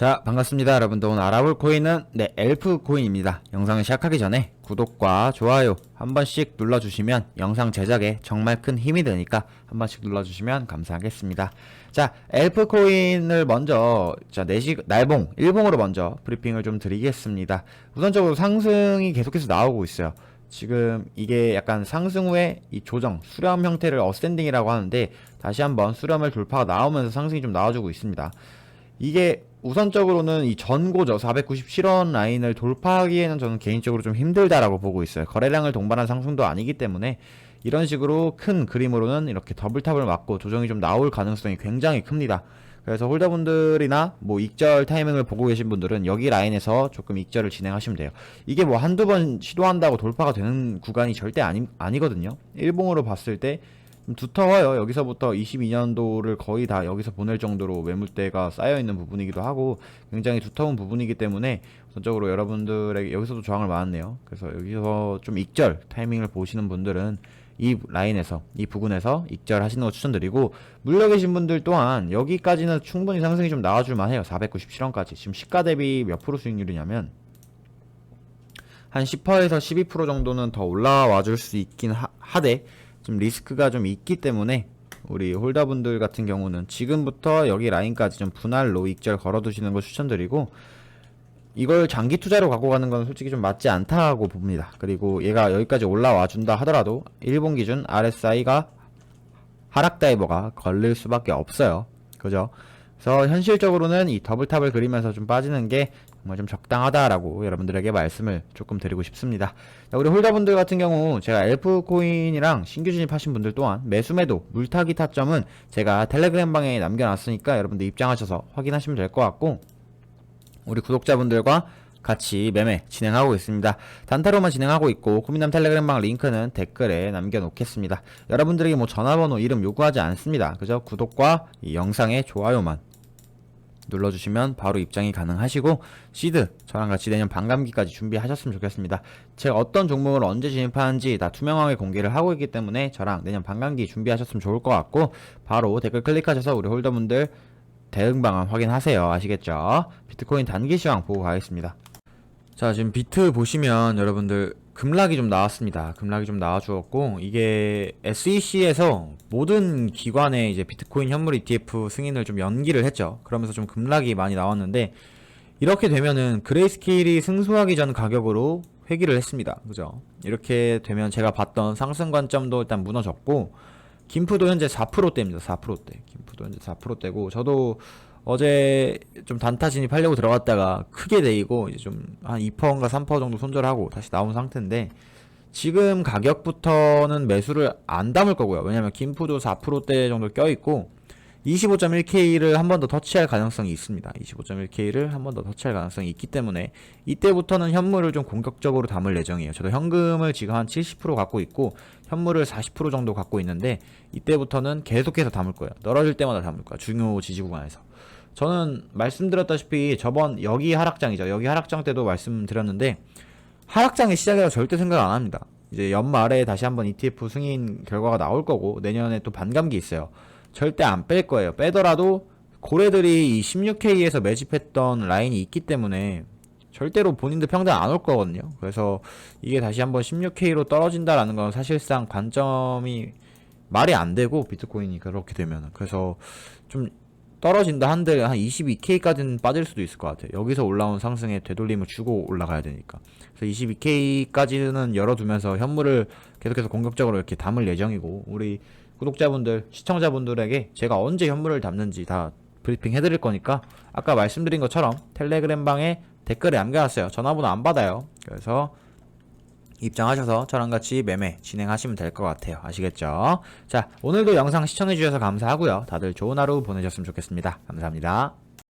자 반갑습니다. 여러분들 오늘 알아볼 코인은 네 엘프 코인입니다. 영상을 시작하기 전에 구독과 좋아요 한 번씩 눌러주시면 영상 제작에 정말 큰 힘이 되니까 한 번씩 눌러주시면 감사하겠습니다. 자 엘프 코인을 먼저 자 내시 날봉 일봉으로 먼저 브리핑을 좀 드리겠습니다. 우선적으로 상승이 계속해서 나오고 있어요. 지금 이게 약간 상승 후에 이 조정 수렴 형태를 어센딩이라고 하는데 다시 한번 수렴을 돌파가 나오면서 상승이 좀 나와주고 있습니다. 이게 우선적으로는 이 전고저 497원 라인을 돌파하기에는 저는 개인적으로 좀 힘들다라고 보고 있어요. 거래량을 동반한 상승도 아니기 때문에 이런 식으로 큰 그림으로는 이렇게 더블탑을 맞고 조정이 좀 나올 가능성이 굉장히 큽니다. 그래서 홀더분들이나 뭐 익절 타이밍을 보고 계신 분들은 여기 라인에서 조금 익절을 진행하시면 돼요. 이게 뭐 한두 번 시도한다고 돌파가 되는 구간이 절대 아니, 아니거든요. 일봉으로 봤을 때 좀 두터워요. 여기서부터 22년도를 거의 다 여기서 보낼 정도로 매물대가 쌓여 있는 부분이기도 하고 굉장히 두터운 부분이기 때문에 우선적으로 여러분들에게 여기서도 저항을 맞았네요. 그래서 여기서 좀 익절 타이밍을 보시는 분들은 이 라인에서 이 부근에서 익절 하시는 거 추천드리고 물려 계신 분들 또한 여기까지는 충분히 상승이 좀 나와줄 만해요. 497원까지 지금 시가 대비 몇 프로 수익률이냐면 한 10%에서 12% 정도는 더 올라와 줄 수 있긴 하, 하되 좀 리스크가 좀 있기 때문에 우리 홀더분들 같은 경우는 지금부터 여기 라인까지 좀 분할로 익절 걸어두시는 걸 추천드리고 이걸 장기 투자로 갖고 가는 건 솔직히 좀 맞지 않다고 봅니다. 그리고 얘가 여기까지 올라와 준다 하더라도 일본 기준 RSI가 하락 다이버가 걸릴 수밖에 없어요. 그죠? 그래서 현실적으로는 이 더블탑을 그리면서 좀 빠지는 게 정말 좀 적당하다라고 여러분들에게 말씀을 조금 드리고 싶습니다. 자, 우리 홀더분들 같은 경우 제가 엘프 코인이랑 신규 진입하신 분들 또한 매수매도 물타기 타점은 제가 텔레그램 방에 남겨놨으니까 여러분들 입장하셔서 확인하시면 될 것 같고 우리 구독자분들과 같이 매매 진행하고 있습니다. 단타로만 진행하고 있고 고민남 텔레그램방 링크는 댓글에 남겨놓겠습니다. 여러분들에게 뭐 전화번호 이름 요구하지 않습니다. 그저 구독과 이 영상의 좋아요만 눌러주시면 바로 입장이 가능하시고 시드 저랑 같이 내년 반감기까지 준비하셨으면 좋겠습니다. 제가 어떤 종목을 언제 진입하는지 다 투명하게 공개를 하고 있기 때문에 저랑 내년 반감기 준비하셨으면 좋을 것 같고 바로 댓글 클릭하셔서 우리 홀더분들 대응 방안 확인하세요. 아시겠죠? 비트코인 단기 시황 보고 가겠습니다. 자 지금 비트 보시면 여러분들 급락이 좀 나왔습니다. 급락이 좀 나와주었고 이게 SEC에서 모든 기관의 이제 비트코인 현물 ETF 승인을 좀 연기를 했죠. 그러면서 좀 급락이 많이 나왔는데 이렇게 되면은 그레이스케일이 승소하기 전 가격으로 회귀를 했습니다. 그죠? 이렇게 되면 제가 봤던 상승 관점도 일단 무너졌고 김프도 현재 4%대입니다. 4%대. 김프도 현재 4%대고 저도 어제 좀 단타 진입하려고 들어갔다가 크게 내리고 이제 좀 한 2%인가 3% 정도 손절하고 다시 나온 상태인데 지금 가격부터는 매수를 안 담을 거고요. 왜냐면 김푸도 4%대 정도 껴있고 25.1K를 한 번 더 터치할 가능성이 있습니다. 25.1K를 한 번 더 터치할 가능성이 있기 때문에 이때부터는 현물을 좀 공격적으로 담을 예정이에요. 저도 현금을 지금 한 70% 갖고 있고 현물을 40% 정도 갖고 있는데 이때부터는 계속해서 담을 거예요. 떨어질 때마다 담을 거예요. 중요 지지 구간에서. 저는 말씀드렸다시피 저번 여기 하락장이죠. 여기 하락장 때도 말씀드렸는데 하락장의 시작이라고 절대 생각 안 합니다. 이제 연말에 다시 한번 ETF 승인 결과가 나올 거고 내년에 또 반감기 있어요. 절대 안 뺄 거예요. 빼더라도 고래들이 이 16K에서 매집했던 라인이 있기 때문에 절대로 본인들 평당 안 올 거거든요. 그래서 이게 다시 한번 16K로 떨어진다라는 건 사실상 관점이 말이 안 되고 비트코인이 그렇게 되면 그래서 좀 떨어진다 한들 한 22K까지는 빠질 수도 있을 것 같아요. 여기서 올라온 상승에 되돌림을 주고 올라가야 되니까. 그래서 22K까지는 열어두면서 현물을 계속해서 공격적으로 이렇게 담을 예정이고 우리 구독자분들, 시청자분들에게 제가 언제 현물을 담는지 다 브리핑 해드릴 거니까 아까 말씀드린 것처럼 텔레그램 방에 댓글에 남겨놨어요. 전화번호 안 받아요. 그래서 입장하셔서 저랑 같이 매매 진행하시면 될 것 같아요. 아시겠죠? 자, 오늘도 영상 시청해주셔서 감사하고요. 다들 좋은 하루 보내셨으면 좋겠습니다. 감사합니다.